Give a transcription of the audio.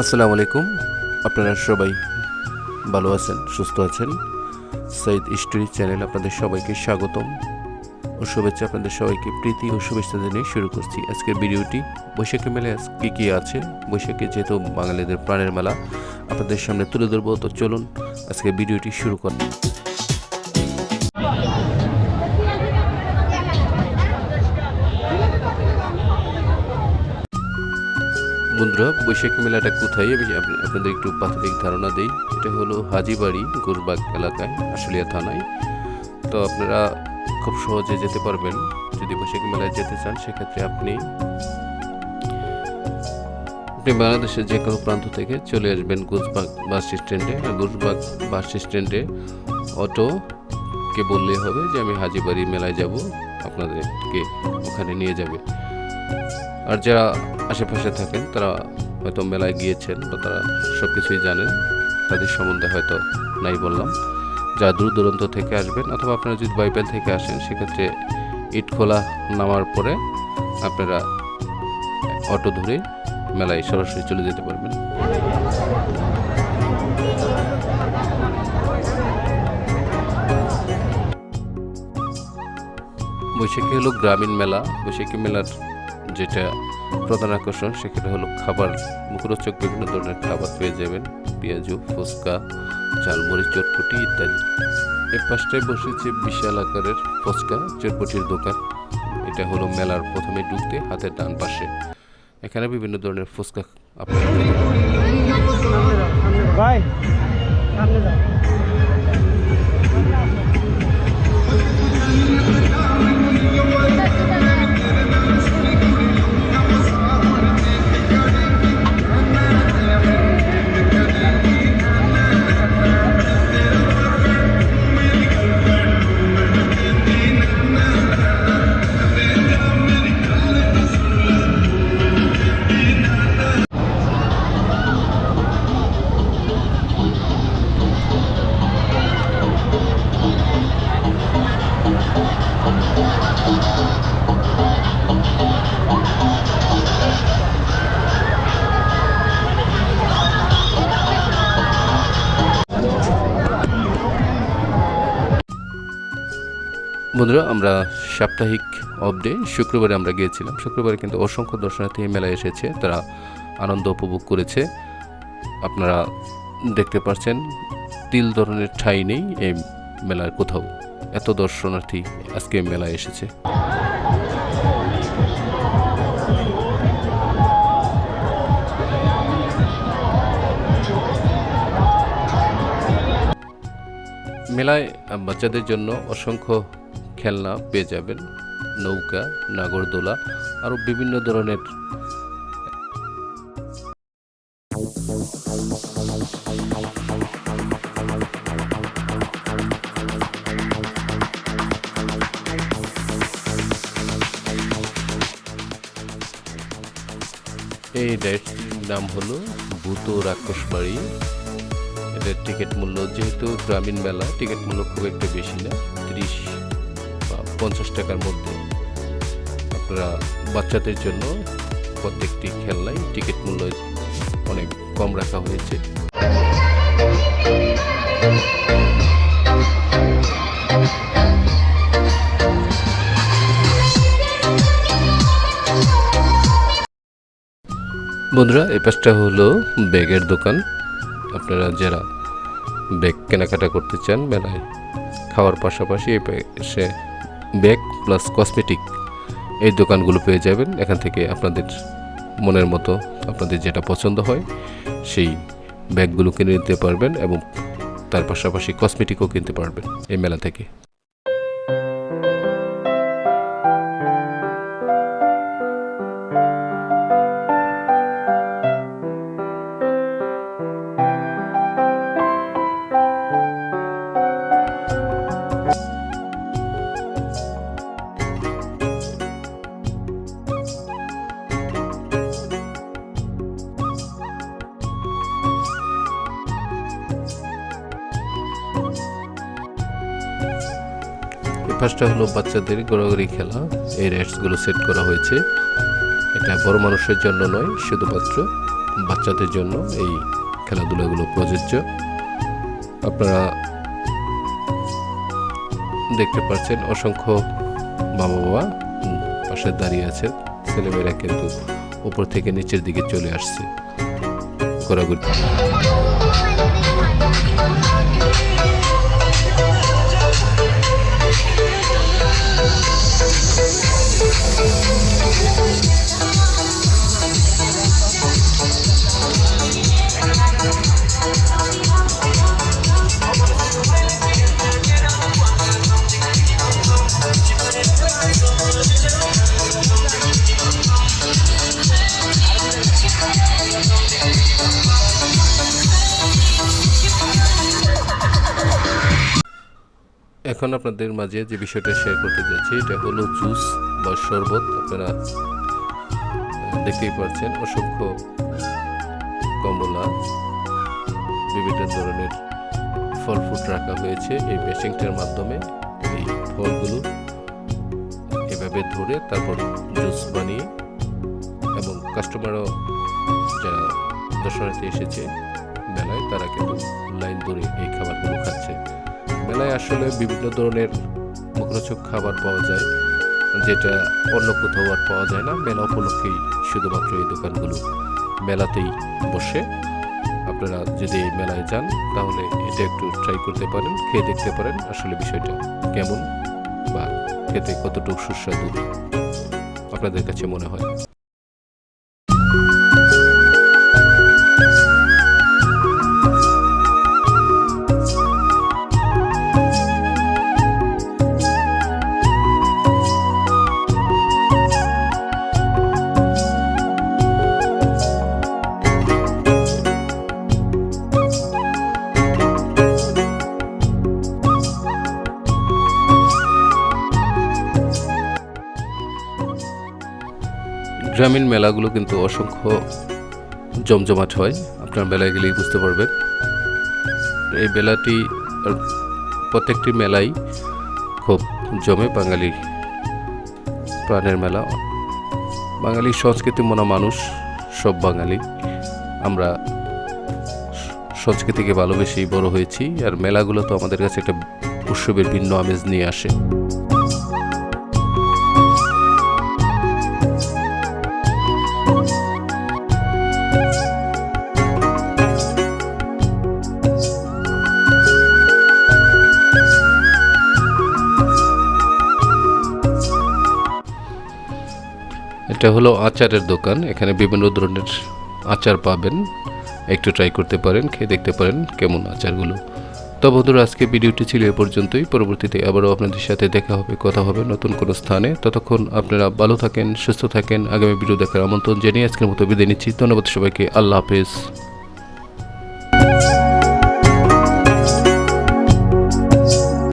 আসসালামু আলাইকুম। আপনারা সবাই ভালো আছেন, সুস্থ আছেন? সৈয়দ স্টোরি চ্যানেল আপনাদের সবাইকে স্বাগতম ও শুভেচ্ছা আপনাদের সবাইকে, প্রীতি ও শুভেচ্ছা জানিয়ে শুরু করছি আজকের ভিডিওটি। বৈশাখী মেলে কী কী আছে? বৈশাখে যেহেতু বাঙালিদের প্রাণের মেলা, আপনাদের সামনে তুলে ধরবো, তো চলুন আজকে ভিডিওটি শুরু করুন বন্ধুরা, বৈশাখী মেলাটা কোথায়? আমি আপনাদের একটু প্রাথমিক ধারণা দিই। এটা হলো হাজিবাড়ি, গুরবাগ এলাকায়, আশুলিয়া থানায়। তো আপনারা খুব সহজে যেতে পারবেন। যদি বৈশাখী মেলায় যেতে চান, সেক্ষেত্রে আপনি আপনি বাংলাদেশের যে কোনো প্রান্ত থেকে চলে আসবেন গুজবাগ বাস স্ট্যান্ডে। গুজবাগ বাস স্ট্যান্ডে অটোকে বললেই হবে যে, আমি হাজিবাড়ি মেলায় যাব। আপনাদেরকে ওখানে নিয়ে যাবে। আর যারা আশেপাশে থাকেন, তারা হয়তো মেলায় গিয়েছেন বা তারা সব কিছুই জানেন, তাদের সম্বন্ধে হয়তো নাই বললাম। যারা দূর দূরান্ত থেকে আসবেন অথবা আপনারা যদি বাইপেল থেকে আসেন, সেক্ষেত্রে ইটখোলা নামার পরে আপনারা অটো ধরে মেলায় সরাসরি চলে যেতে পারবেন। বৈশাখী হলো গ্রামীণ মেলা। বৈশাখী মেলার যেটা প্রধান আকর্ষণ, সেখানে হলো খাবার মুখরোচক বিভিন্ন ধরনের খাবার পেয়ে যাবেন। পেঁয়াজু, ফুচকা ঝালমুড়ি চটপটি ইত্যাদি। এর পাশটায় বসেছে বিশাল আকারের ফুচকা, চটপটির দোকান। এটা হলো মেলার প্রথমে ঢুকতে হাতের ডান পাশে। এখানে বিভিন্ন ধরনের ফুচকা আপনারা। ভাই বন্ধুরা, আমরা সাপ্তাহিক অফ ডে শুক্রবারে আমরা গিয়েছিলাম। শুক্রবারে কিন্তু অসংখ্য দর্শনার্থী মেলায় এসেছে, তারা আনন্দ উপভোগ করেছে। আপনারা দেখতে পাচ্ছেন তিল ধরনের ঠাঁই নেই এই মেলার কোথাও। এত দর্শনার্থী আজকে মেলায় এসেছে। মেলায় বাচ্চাদের জন্য অসংখ্য খেলনা পেয়ে যাবেন। নৌকা, নাগরদোলা আরও বিভিন্ন ধরনের এই রাইডটির নাম হলো ভূত রাক্ষস বাড়ি। এটার টিকিট মূল্য যেহেতু গ্রামীণ মেলা, টিকিট মূল্য খুব একটা বেশি না, তিরিশ পঞ্চাশ টাকার মধ্যে আপনারা বাচ্চাদের জন্য প্রত্যেকটি খেলনায় টিকিট মূল্য অনেক কম রাখা হয়েছে। বন্ধুরা, এই পাশটা হলো ব্যাগের দোকান। আপনারা যারা ব্যাগ কেনাকাটা করতে চান মেলায় খাওয়ার পাশাপাশি এই পাশে ব্যাগ প্লাস কসমেটিক এই দোকানগুলো পেয়ে যাবেন। এখান থেকে আপনাদের মনের মতো আপনাদের যেটা পছন্দ হয় সেই ব্যাগগুলো কিনে নিতে পারবেন এবং তার পাশাপাশি কসমেটিকও কিনতে পারবেন এই মেলা থেকে। এই হলো বাচ্চাদের গড়াগড়ি খেলা। এই রেটসগুলো সেট করা হয়েছে। এটা বড় মানুষের জন্য নয়, শুধুমাত্র বাচ্চাদের জন্য এই খেলাধুলাগুলো প্রযোজ্য। আপনারা দেখতে পাচ্ছেন অসংখ্য বাবা বাবা পাশে দাঁড়িয়ে আছে ছেলেমেয়েরা কিন্তু উপর থেকে নিচের দিকে চলে আসছে। ঘোরাঘুরি। Thank you. এখন আপনাদের মাঝে যে বিষয়টা শেয়ার করতে যাচ্ছি, এটা হলো জুস বা শরবত। আপনারা দেখতেই পাচ্ছেন অসংখ্য কমলা, বিভিন্ন ধরনের ফল ফ্রুট রাখা হয়েছে এই মেশিনটার মাধ্যমে। এই ফলগুলো এভাবে ধরে তারপর জুস বানিয়ে এবং কাস্টমারও যারা দর্শনার্থী এসেছে মেলায় তারা কিন্তু লাইন ধরে এই খাবারগুলো খাচ্ছে। মেলায় আসলে বিভিন্ন ধরনের মুখরোচক খাবার পাওয়া যায়, যেটা অন্য কোথাও আর পাওয়া যায় না। মেলা উপলক্ষেই শুধুমাত্র এই দোকানগুলো মেলাতেই বসে। আপনারা যদি এই মেলায় যান, তাহলে এটা একটু ট্রাই করতে পারেন, খেয়ে দেখতে পারেন আসলে বিষয়টা কেমন বা খেতে কতটুকু সুস্বাদু। আপনাদের কাছে মনে হয়। গ্রামীণ মেলাগুলো কিন্তু অসংখ্য জমজমাট হয়। আপনার মেলায় গেলেই বুঝতে পারবেন। এই মেলাটি প্রত্যেকটি মেলাই খুব জমে। বাঙালি প্রাণের মেলা। বাঙালি সংস্কৃতি মনা মানুষ, সব বাঙালি। আমরা সংস্কৃতিকে ভালোবেসেই বড় হয়েছি। আর মেলাগুলো তো আমাদের কাছে একটা উৎসবের ভিন্ন আমেজ নিয়ে আসে। এটা হলো আচারের দোকান। এখানে বিভিন্ন ধরনের আচার পাবেন। একটু ট্রাই করতে পারেন, খেয়ে দেখতে পারেন কেমন আচারগুলো। তো বন্ধুরা, আজকে ভিডিওটি ছিল এ পর্যন্তই। পরবর্তীতে আবারও আপনাদের সাথে দেখা হবে, কথা হবে নতুন কোনো স্থানে। ততক্ষণ আপনারা ভালো থাকেন, সুস্থ থাকেন। আগামী ভিডিও দেখার আমন্ত্রণ জানিয়ে আজকের মতো বিদায় নিচ্ছি। ধন্যবাদ সবাইকে। আল্লাহ হাফেজ।